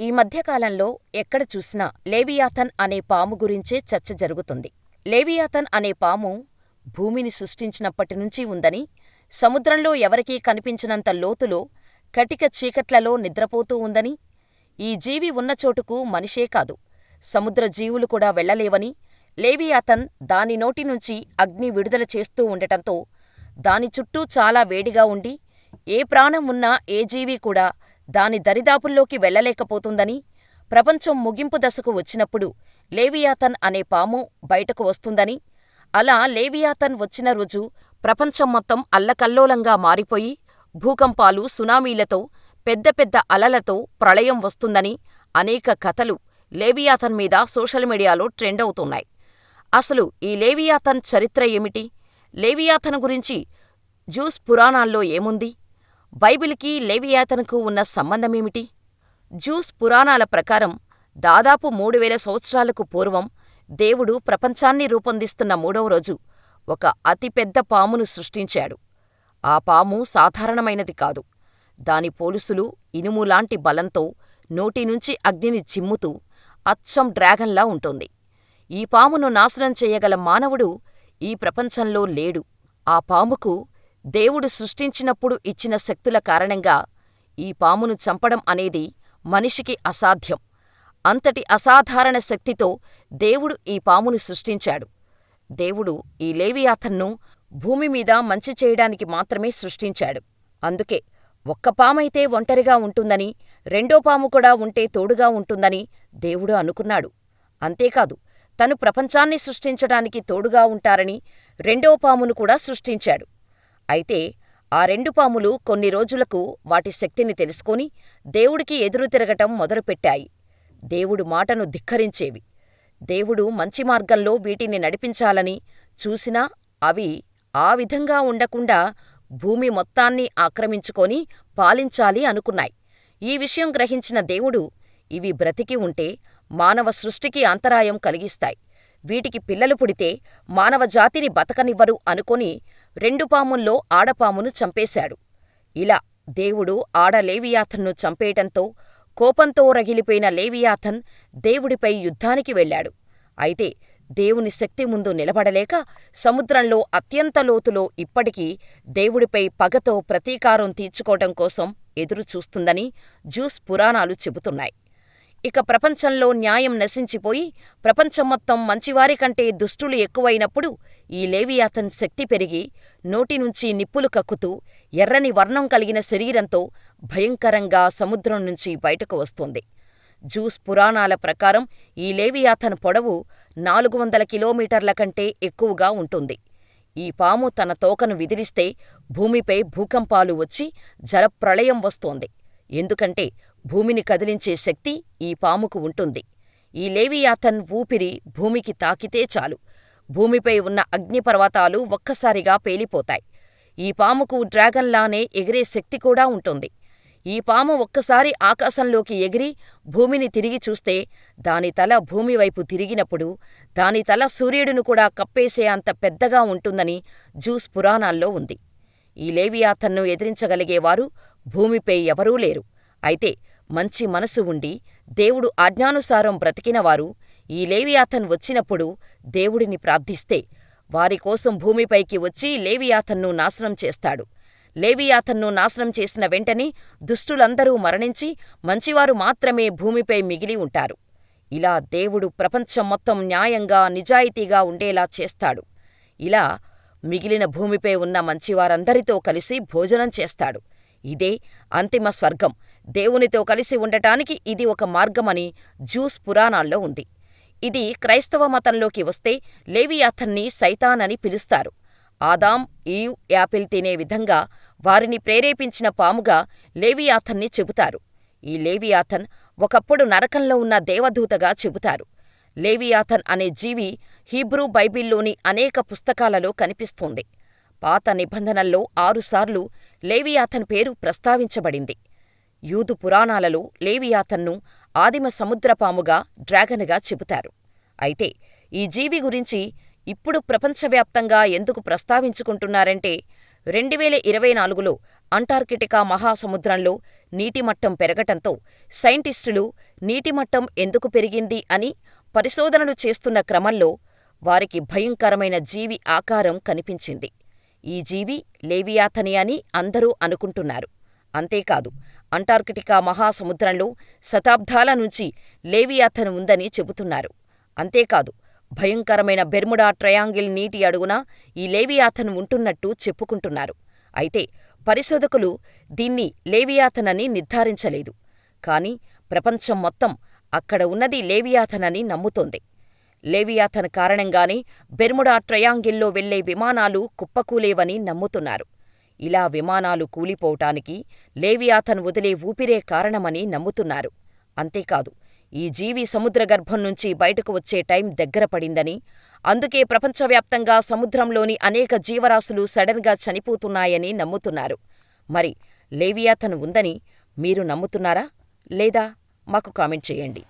ఈ మధ్యకాలంలో ఎక్కడ చూసినా లేవియాథన్ అనే పాము గురించే చర్చ జరుగుతుంది. లేవియాథన్ అనే పాము భూమిని సృష్టించినప్పటినుంచీ ఉందని, సముద్రంలో ఎవరికీ కనిపించనంత లోతులో కటిక చీకట్లలో నిద్రపోతూ ఉందని, ఈ జీవి ఉన్న చోటుకు మనిషే కాదు, సముద్ర జీవులు కూడా వెళ్ళలేవని, లేవియాథన్ దాని నోటినుంచి అగ్ని విడుదల చేస్తూ ఉండటంతో దాని చుట్టూ చాలా వేడిగా ఉండి, ఏ ప్రాణం ఉన్నా ఏ జీవి కూడా దాని దరిదాపుల్లోకి వెళ్ళలేకపోతుందని, ప్రపంచం ముగింపు దశకు వచ్చినప్పుడు లేవియాతన్ అనే పాము బయటకు వస్తుందని, అలా లేవియాతన్ వచ్చిన రోజు ప్రపంచం మొత్తం అల్లకల్లోలంగా మారిపోయి, భూకంపాలు, సునామీలతో, పెద్ద పెద్ద అలలతో ప్రళయం వస్తుందని అనేక కథలు లేవియాతన్ మీద సోషల్ మీడియాలో ట్రెండవుతున్నాయి. అసలు ఈ లేవియాతన్ చరిత్ర ఏమిటి? లేవియాతన్ గురించి జ్యూస్ పురాణాల్లో ఏముంది? బైబిలుకి లేవియాతనకు ఉన్న సంబంధమేమిటి? జ్యూస్ పురాణాల ప్రకారం దాదాపు మూడువేల సంవత్సరాలకు పూర్వం దేవుడు ప్రపంచాన్ని రూపొందిస్తున్న మూడవ రోజు ఒక అతిపెద్ద పామును సృష్టించాడు. ఆ పాము సాధారణమైనది కాదు. దాని పోలుసులు ఇనుములాంటి బలంతో నోటినుంచి అగ్నిని చిమ్ముతూ అచ్చం డ్రాగన్లా ఉంటుంది. ఈ పామును నాశనం చెయ్యగల మానవుడు ఈ ప్రపంచంలో లేడు. ఆ పాముకు దేవుడు సృష్టించినప్పుడు ఇచ్చిన శక్తుల కారణంగా ఈ పామును చంపడం అనేది మనిషికి అసాధ్యం. అంతటి అసాధారణ శక్తితో దేవుడు ఈ పామును సృష్టించాడు. దేవుడు ఈ లేవియాథన్ను భూమిమీద మంచి చేయడానికి మాత్రమే సృష్టించాడు. అందుకే ఒక్క పామైతే ఒంటరిగా ఉంటుందని, రెండో పాము కూడా ఉంటే తోడుగా ఉంటుందని దేవుడు అనుకున్నాడు. అంతేకాదు తను ప్రపంచాన్ని సృష్టించడానికి తోడుగా ఉంటారని రెండో పామును కూడా సృష్టించాడు. అయితే ఆ రెండు పాములు కొన్ని రోజులకు వాటి శక్తిని తెలుసుకొని దేవుడికి ఎదురు తిరగటం మొదలుపెట్టాయి. దేవుడు మాటను ధిక్కరించేవి. దేవుడు మంచి మార్గంలో వీటిని నడిపించాలని చూసినా అవి ఆ విధంగా ఉండకుండా భూమి మొత్తాన్ని ఆక్రమించుకొని పాలించాలి అనుకున్నాయి. ఈ విషయం గ్రహించిన దేవుడు ఇవి బ్రతికి ఉంటే మానవ సృష్టికి అంతరాయం కలిగిస్తాయి. వీటికి పిల్లలు పుడితే మానవజాతిని బతకనివ్వరు అనుకొని రెండు పాముల్లో ఆడపామును చంపేశాడు. ఇలా దేవుడు ఆడ లేవియాథన్ను చంపేయటంతో కోపంతో రగిలిపోయిన లేవియాథన్ దేవుడిపై యుద్ధానికి వెళ్ళాడు. అయితే దేవుని శక్తి ముందు నిలబడలేక సముద్రంలో అత్యంత లోతులో ఇప్పటికీ దేవుడిపై పగతో ప్రతీకారం తీర్చుకోవటం కోసం ఎదురుచూస్తుందని జ్యూస్ పురాణాలు చెబుతున్నాయి. ఇక ప్రపంచంలో న్యాయం నశించిపోయి ప్రపంచం మొత్తం మంచివారికంటే దుష్టులు ఎక్కువైనప్పుడు ఈ లేవియాతన్ శక్తి పెరిగి నోటినుంచి నిప్పులు కక్కుతూ ఎర్రని వర్ణం కలిగిన శరీరంతో భయంకరంగా సముద్రం నుంచి బయటకు వస్తుంది. జూస్ పురాణాల ప్రకారం ఈ లేవియాతన్ పొడవు నాలుగు వందల కిలోమీటర్ల కంటే ఎక్కువగా ఉంటుంది. ఈ పాము తన తోకను విదిలిస్తే భూమిపై భూకంపాలు వచ్చి జలప్రళయం వస్తోంది. ఎందుకంటే భూమిని కదిలించే శక్తి ఈ పాముకు ఉంటుంది. ఈ లేవియాథన్ ఊపిరి భూమికి తాకితే చాలు భూమిపై ఉన్న అగ్నిపర్వతాలు ఒక్కసారిగా పేలిపోతాయి. ఈ పాముకు డ్రాగన్లానే ఎగిరే శక్తి కూడా ఉంటుంది. ఈ పాము ఒక్కసారి ఆకాశంలోకి ఎగిరి భూమిని తిరిగి చూస్తే దాని తల భూమివైపు తిరిగినప్పుడు దాని తల సూర్యుడిని కూడా కప్పేసే అంత పెద్దగా ఉంటుందని జూస్ పురాణాల్లో ఉంది. ఈ లేవియాథన్ను ఎదిరించగలిగేవారు భూమిపై ఎవరూ లేరు. అయితే మంచి మనసు ఉండి దేవుడు ఆజ్ఞానుసారం బ్రతికినవారు ఈ లేవియాథన్ వచ్చినప్పుడు దేవుడిని ప్రార్థిస్తే వారికోసం భూమిపైకి వచ్చి లేవియాథన్ను నాశనం చేస్తాడు. లేవియాథన్ను నాశనం చేసిన వెంటనే దుష్టులందరూ మరణించి మంచివారు మాత్రమే భూమిపై మిగిలి ఉంటారు. ఇలా దేవుడు ప్రపంచం మొత్తం న్యాయంగా నిజాయితీగా ఉండేలా చేస్తాడు. ఇలా మిగిలిన భూమిపై ఉన్న మంచివారందరితో కలిసి భోజనం చేస్తాడు. ఇదే అంతిమ స్వర్గం. దేవునితో కలిసి ఉండటానికి ఇది ఒక మార్గమని జ్యూస్ పురాణాల్లో ఉంది. ఇది క్రైస్తవ మతంలోకి వస్తే లేవియాథన్ని సైతానని పిలుస్తారు. ఆదాం, ఈవ్, యాపిల్ తినే విధంగా వారిని ప్రేరేపించిన పాముగా లేవియాథన్ని చెబుతారు. ఈ లేవియాథన్ ఒకప్పుడు నరకంలో ఉన్న దేవదూతగా చెబుతారు. లేవియాథన్ అనే జీవి హీబ్రూ బైబిల్లోని అనేక పుస్తకాలలో కనిపిస్తోంది. పాత నిబంధనల్లో ఆరుసార్లు లేవియాథన్ పేరు ప్రస్తావించబడింది. యూదు పురాణాలలో లేవియాథన్ను ఆదిమ సముద్రపాముగా, డ్రాగనుగా చెబుతారు. అయితే ఈ జీవి గురించి ఇప్పుడు ప్రపంచవ్యాప్తంగా ఎందుకు ప్రస్తావించుకుంటున్నారంటే రెండువేల ఇరవై నాలుగులో అంటార్కిటికా మహాసముద్రంలో నీటిమట్టం పెరగటంతో సైంటిస్టులు నీటిమట్టం ఎందుకు పెరిగింది అని పరిశోధనలు చేస్తున్న క్రమంలో వారికి భయంకరమైన జీవి ఆకారం కనిపించింది. ఈ జీవి లేవియాథని అని అందరూ అనుకుంటున్నారు. అంతేకాదు అంటార్కిటికా మహాసముద్రంలో శతాబ్దాల నుంచి లేవియాథన్ ఉందని చెబుతున్నారు. అంతేకాదు భయంకరమైన బెర్ముడా ట్రయాంగిల్ నీటి అడుగున ఈ లేవియాథన్ ఉంటున్నట్టు చెప్పుకుంటున్నారు. అయితే పరిశోధకులు దీన్ని లేవియాథన్ అని నిర్ధారించలేదు. కాని ప్రపంచం మొత్తం అక్కడ ఉన్నది లేవియాథన్ అని నమ్ముతోంది. లేవియాథన్ కారణంగానే బెర్ముడా ట్రయాంగిల్లో వెళ్ళే విమానాలు కుప్పకూలేవని నమ్ముతున్నారు. ఇలా విమానాలు కూలిపోవటానికి లేవియాథన్ వదిలే ఊపిరే కారణమని నమ్ముతున్నారు. అంతేకాదు ఈ జీవి సముద్రగర్భం నుంచి బయటకు వచ్చే టైం దగ్గర పడిందని, అందుకే ప్రపంచవ్యాప్తంగా సముద్రంలోని అనేక జీవరాశులు సడన్గా చనిపోతున్నాయని నమ్ముతున్నారు. మరి లేవియాథన్ ఉందని మీరు నమ్ముతున్నారా? లేదా మాకు కామెంట్ చేయండి.